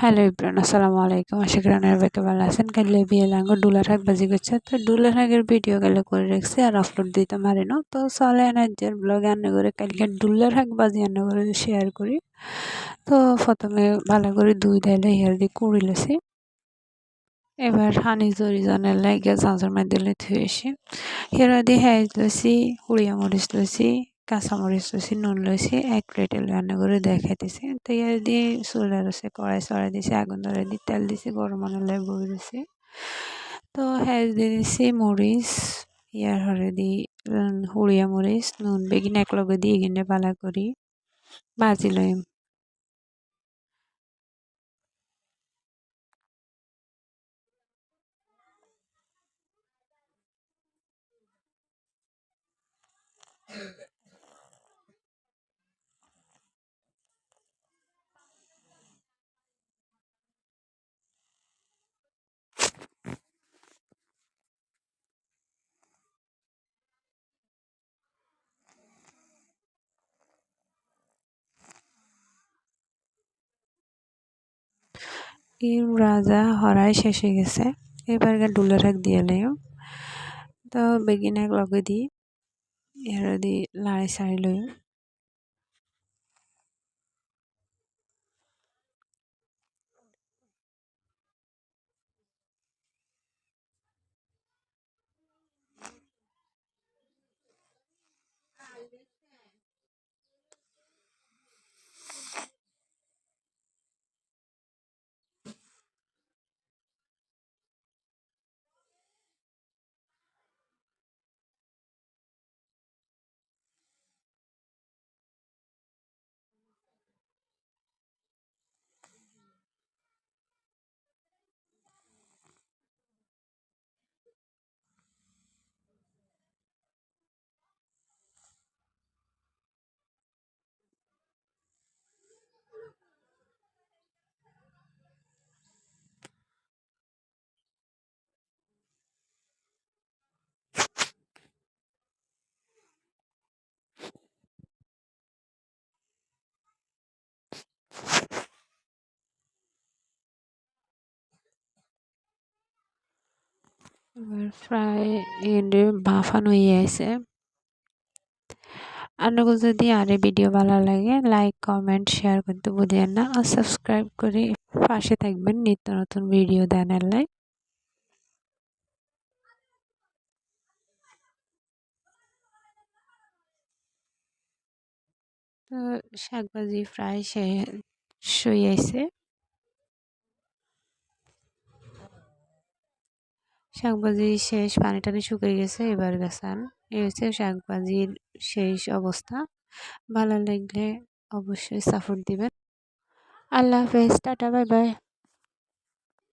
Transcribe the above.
Hello Ibran, আসসালামু আলাইকুম। আশা করি আপনারা বেকে ভালো আছেন। কালে বিয়ে লাঙ্গ ডুলার হাক বাজি করছে। তো ডুলার হাকের ভিডিও গেলে করে রাখছি আর আপলোড দিতে পারি না। তো চলে এনার্জের ব্লগ আন্না করে কালকে ডুলার হাক বাজি আন্না করে শেয়ার করি। তো প্রথমে ভালো করে দুই ডাইলে হেয়ার দিয়ে কুড়ি লেছি। এবার হানি জরি জনের লাগে চাঁচর মাই দিলে থুয়ে এসে হেরা দিয়ে হ্যাঁ লইছি হুড়িয়া মরিচ লইছি কাঁচামরিচ লইছি নুন লইছি এক প্লেটে রান্না করে দেখাইতেছি। তো ইয়ার দিয়ে চুলা রয়েছে, কড়াই চড়াই দিছি, আগুন ধরে দিয়ে তেল দিছি, গরম আনলে বই দিছি তো হ্যাঁ দিয়ে দিছি মরিচ, ইয়ার হরে দি হুড়িয়া মরিচ, নুন, বেগিন একলগে দিয়ে গিনে পালা করি। ভাজি লইম ইম রাজা হরাই শেষ গেছে। এবার ডুলে রাখ দিয়ে লাইও। তো বেগিন এক লগে দি এর দি লাড়ি সারি লইও। এবার ফ্রাই এন্ডে বাফানো হয়ে আছে আপনাকে যদি আর ভিডিও ভালো লাগে লাইক কমেন্ট শেয়ার করতে ভুলিয়েন না। আর সাবস্ক্রাইব করে পাশে থাকবেন নিত্য নতুন ভিডিও দেনার লাই। তো শাকভাজি ফ্রাই শুয়ে শাকভাজি শেষ, পানি টানি শুকিয়ে গেছে, এবার গেছেন। এই হচ্ছে শাকভাজির শেষ অবস্থা। ভালো লাগলে অবশ্যই সাপোর্ট দিবেন। আল্লাহ হাফেজ, টাটা, বাই বাই।